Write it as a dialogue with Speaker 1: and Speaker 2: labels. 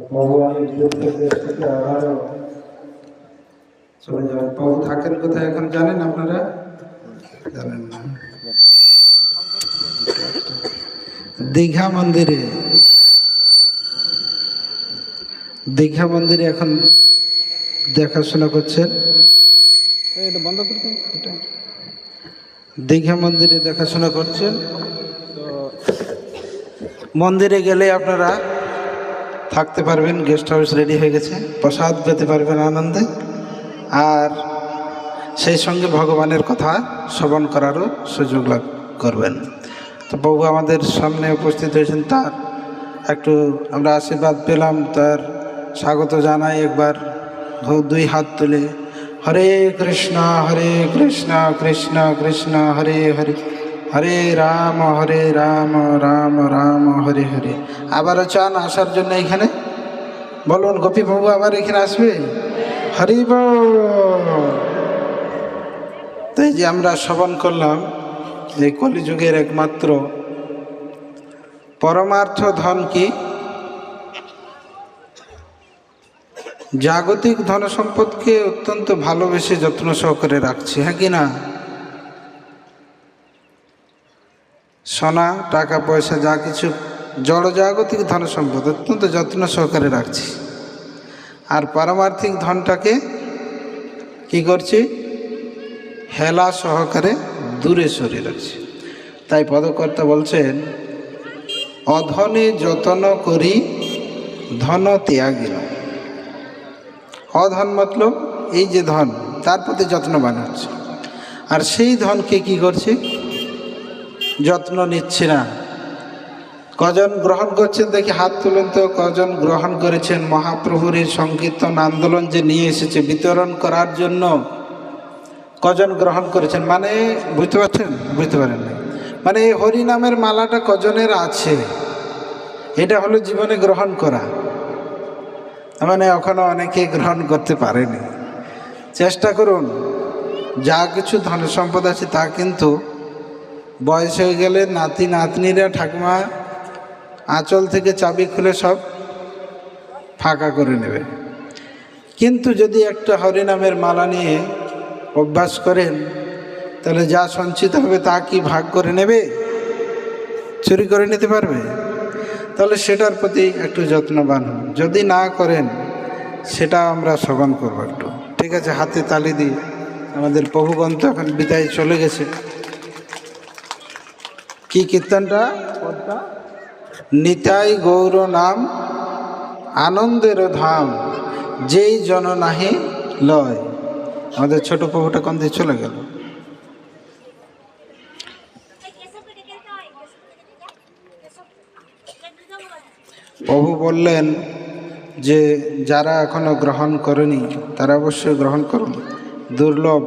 Speaker 1: আমি বিরুদ্ধে দেশ থাকেন কোথায় এখন জানেন আপনারা জানেন না দীঘা মন্দিরে দীঘা মন্দিরে এখন দেখাশোনা করছেন বন্ধ করতে দীঘা মন্দিরে দেখাশোনা করছেন তো মন্দিরে গেলে আপনারা থাকতে পারবেন গেস্ট হাউস রেডি হয়ে গেছে প্রসাদ পেতে পারবেন আনন্দে আর সেই সঙ্গে ভগবানের কথা শ্রবণ করারও সুযোগ লাভ করবেন তো বউ আমাদের সামনে উপস্থিত হয়েছেন তার একটু আমরা আশীর্বাদ পেলাম তার স্বাগত জানাই একবার দুই হাত তুলে হরে কৃষ্ণ হরে কৃষ্ণ কৃষ্ণ কৃষ্ণ হরে হরে হরে রাম হরে রাম রাম রাম হরে হরে আবারও চান আসার জন্য এখানে বলুন গোপী বাবু আবার এখানে আসবে হরিব তাই যে আমরা শ্রবণ করলাম যে কলিযুগের একমাত্র পরমার্থ ধন কি জাগতিক ধন সম্পদকে অত্যন্ত ভালোবেসে যত্ন সহকারে রাখছে হ্যাঁ কি না সোনা টাকা পয়সা যা কিছু জড়জাগতিক ধন সম্পদ অত্যন্ত যত্ন সহকারে রাখছি আর পারমার্থিক ধনটাকে কি করছি হেলা সহকারে দূরে সরে রাখছি তাই পদকর্তা বলছেন অধনে যতন করি ধন ত্যাগিল অধন মতলব এই যে ধন তার প্রতি যত্নবান হচ্ছে আর সেই ধনকে কি করছে যত্ন নিচ্ছি না কজন গ্রহণ করছেন দেখি হাত তুলেন তো কজন গ্রহণ করেছেন মহাপ্রভুর এই সংকীর্তন আন্দোলন যে নিয়ে এসেছে বিতরণ করার জন্য কজন গ্রহণ করেছেন মানে বুঝতে পারছেন বুঝতে পারেন মানে এই হরিনামের মালাটা কজনের আছে এটা হলো জীবনে গ্রহণ করা মানে এখনো অনেকে গ্রহণ করতে পারেনি চেষ্টা করুন যা কিছু ধন সম্পদ আছে তা কিন্তু বয়স হয়ে গেলে নাতি নাতনিরা ঠাকুমা আঁচল থেকে চাবি খুলে সব ফাঁকা করে নেবে কিন্তু যদি একটা হরিনামের মালা নিয়ে অভ্যাস করেন তাহলে যা সঞ্চিত হবে তা কি ভাগ করে নেবে চুরি করে নিতে পারবে তাহলে সেটার প্রতি একটু যত্নবান হন যদি না করেন সেটা আমরা সগন করবো একটু ঠিক আছে হাতে তালি দিই আমাদের প্রভুগণ তো এখন বিদায় চলে গেছে কি কীর্তনটা নিতাই গৌর নাম আনন্দের ধাম যেই জন নাহি লয় আমাদের ছোট প্রভুটা কোন দিয়ে চলে গেল প্রভু বললেন যে যারা এখনো গ্রহণ করেনি তারা অবশ্যই গ্রহণ করুন দুর্লভ